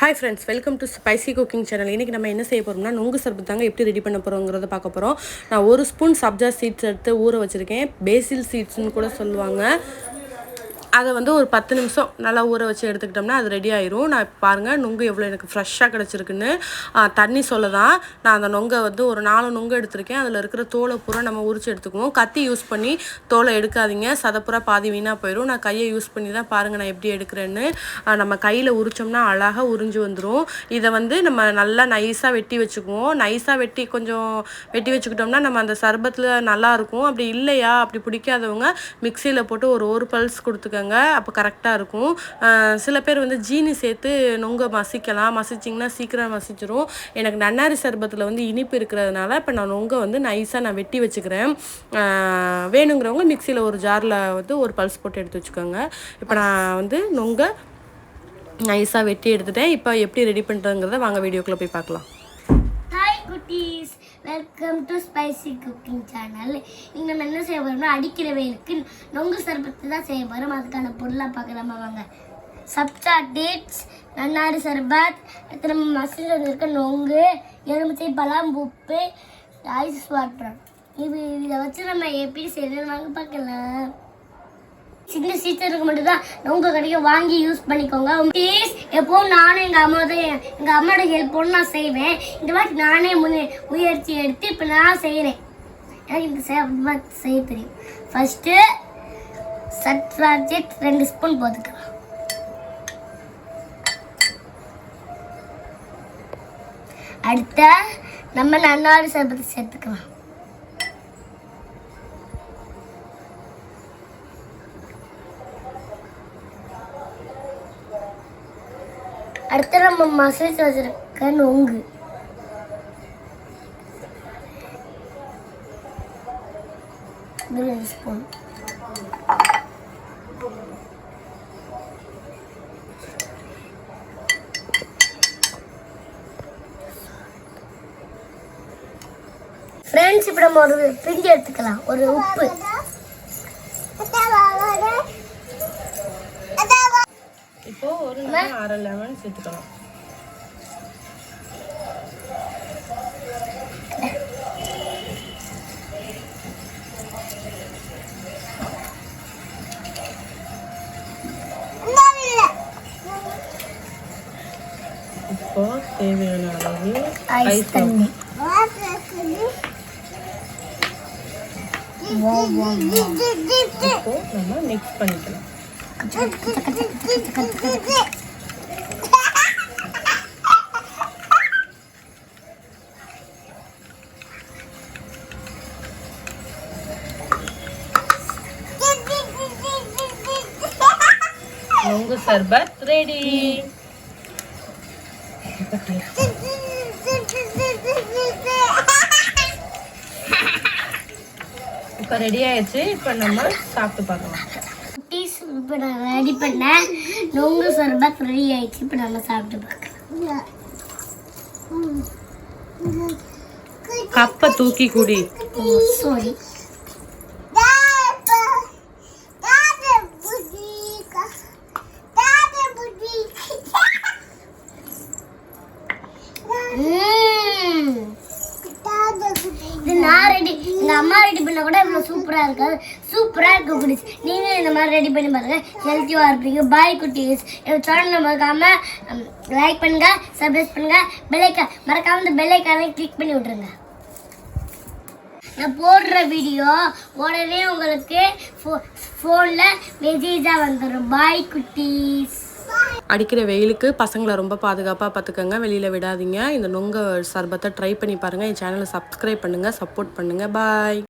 Hi friends welcome to spicy cooking channel இன்றைக்கி நம்ம என்ன செய்ய போகிறோம்னா நொங்கு சர்பத் தாங்க எப்படி ரெடி பண்ண போகிறோங்கிறத பார்க்க போகிறோம் நான் ஒரு ஸ்பூன் சப்ஜா சீட்ஸ் எடுத்து ஊற வச்சுருக்கேன். பேசில் சீட்ஸ்னு கூட சொல்லுவாங்க. அதை வந்து ஒரு பத்து நிமிஷம் நல்லா ஊற வச்சு எடுத்துக்கிட்டோம்னா அது ரெடி ஆயிரும். நான் பாருங்க பாருங்கள் நுங்கு எவ்வளோ எனக்கு ஃப்ரெஷ்ஷாக கிடச்சிருக்குன்னு தண்ணி சொல்ல தான் நான் அந்த நொங்கை வந்து ஒரு நாலு நொங்கு எடுத்திருக்கேன். அதில் இருக்கிற தோலை பூரா நம்ம உரிச்சு எடுத்துக்குவோம். கத்தி யூஸ் பண்ணி தோலை எடுக்காதீங்க. சதப்புறா பாதி வீணாக போயிடும் நான் கையை யூஸ் பண்ணி தான் பாருங்கள் நான் எப்படி எடுக்கிறேன்னு. நம்ம கையில் உரிச்சோம்னா அழகாக உறிஞ்சு வந்துடும் இதை வந்து நம்ம நல்லா நைஸாக வெட்டி வச்சுக்குவோம். நைஸாக வெட்டி கொஞ்சம் வெட்டி வச்சுக்கிட்டோம்னா நம்ம அந்த சர்பத்தில் நல்லாயிருக்கும் அப்படி இல்லையா? அப்படி பிடிக்காதவங்க மிக்சியில் போட்டு ஒரு ஒரு பல்ஸ் கொடுத்துக்கோங்க அப்போ கரெக்டாக இருக்கும். சில பேர் வந்து ஜீனி சேர்த்து நொங்க மசிக்கலாம். மசிச்சிங்கன்னா சீக்கிரம் மசிச்சிரும். எனக்கு நன்னாரி சர்பத்தில் வந்து இனிப்பு இருக்கிறதுனால இப்போ நான் நொங்க வந்து நைஸாக நான் வெட்டி வச்சுக்கிறேன். வேணுங்கிறவங்க மிக்சியில் ஒரு ஜாரில் வந்து ஒரு பல்ஸ் போட்டு எடுத்து வச்சுக்கோங்க. இப்போ நான் வந்து நொங்க நைஸாக வெட்டி எடுத்துட்டேன். இப்போ எப்படி ரெடி பண்ணுறதுங்கிறத வாங்க வீடியோக்குள்ளே போய் பார்க்கலாம். Welcome to spicy cooking channel இங்கே நம்ம என்ன செய்ய போகிறோம்னா அடிக்கிற வெயிலுக்கு நொங்கு சர்பத்து தான் செய்ய போகிறோம் அதுக்கான பொருளாக பார்க்கலாமா. வாங்க. சப்ஜா டேட்ஸ் நன்னாடு சர்பத் அடுத்து நம்ம மசில் இருக்க நொங்கு எலுமிச்சை பழம் உப்பு ஐஸ் வாட்டர் இது இதை வச்சு நம்ம எப்படி செய்யணும் வாங்க பார்க்கலாம். சின்ன சீச்சருக்கு மட்டும்தான். உங்கள் உங்க கடைக்கு வாங்கி யூஸ் பண்ணிக்கோங்க. ப்ளீஸ் எப்போவும் நானும் எங்கள் அம்மா தான் எங்கள் அம்மாவோட ஹெல்ப் நான் செய்வேன். இந்த மாதிரி நானே முன்னே முயற்சி எடுத்து இப்போ நான் செய்கிறேன் எனக்கு இந்த செய்ய தெரியும். ஃபஸ்ட்டு சட்ராஜெட் ரெண்டு ஸ்பூன் போட்டுக்கலாம். அடுத்த நம்ம நன்னாறு சர்பத்தை சேர்த்துக்கலாம். அடுத்து நம்ம மசில்ஸ் வச்சிருக்க நொங்கு. ஸ்பூன் ஃப்ரெண்ட்ஸ் இப்போ நம்ம ஒரு பிஞ்சு எடுத்துக்கலாம். ஒரு உப்பு. இப்போ ஒரு அரை லெமன் சேர்த்துக்கலாம். இப்போ தேவையான அளவு ஐஸ் தண்ணி இப்போ நம்ம மிக்ஸ் பண்ணிக்கலாம். நொங்கு சர்பத் ரெடி. இப்போ ரெடி ஆயிடுச்சு. இப்போ நம்ம சாப்பிட்டு பார்க்கலாம். குட்டீஸ் இப்போ நான் ரெடி பண்ணேன். நொங்கு சர்பத் ரெடி ஆயிடுச்சு. இப்போ நம்ம சாப்பிட்டு பார்க்கலாம். கப்பை தூக்கி குடி. சாரி இது நான் ரெடி எங்கள் அம்மா ரெடி பண்ண கூட இவ்வளோ சூப்பராக இருக்காது. சூப்பராக இருக்கு குட்டீஸ் நீங்க இந்த மாதிரி ரெடி பண்ணி பாருங்கள் ஹெல்த்தியாக இருப்பீங்க. பாய் குட்டீஸ். என் சேனல் மறக்காம um, லைக் பண்ணுங்க சப்ஸ்கிரைப் பண்ணுங்க பெல்லைக்கா மறக்காம இந்த பெல்லைக்கான கிளிக் பண்ணி விட்ருங்க நான் போடுற வீடியோ உடனே உங்களுக்கு ஃபோ ஃபோனில் மெசேஜாக வந்துடும் பாய் குட்டீஸ். அடிக்கிற வெயிலுக்கு பசங்களை ரொம்ப பாதுகாப்பாக பார்த்துக்கோங்க. வெளியில் விடாதீங்க. இந்த நொங்க சர்பத்தை ட்ரை பண்ணி பாருங்கள் என் சேனலை சப்ஸ்கிரைப் பண்ணுங்கள் சப்போர்ட் பண்ணுங்கள் பாய்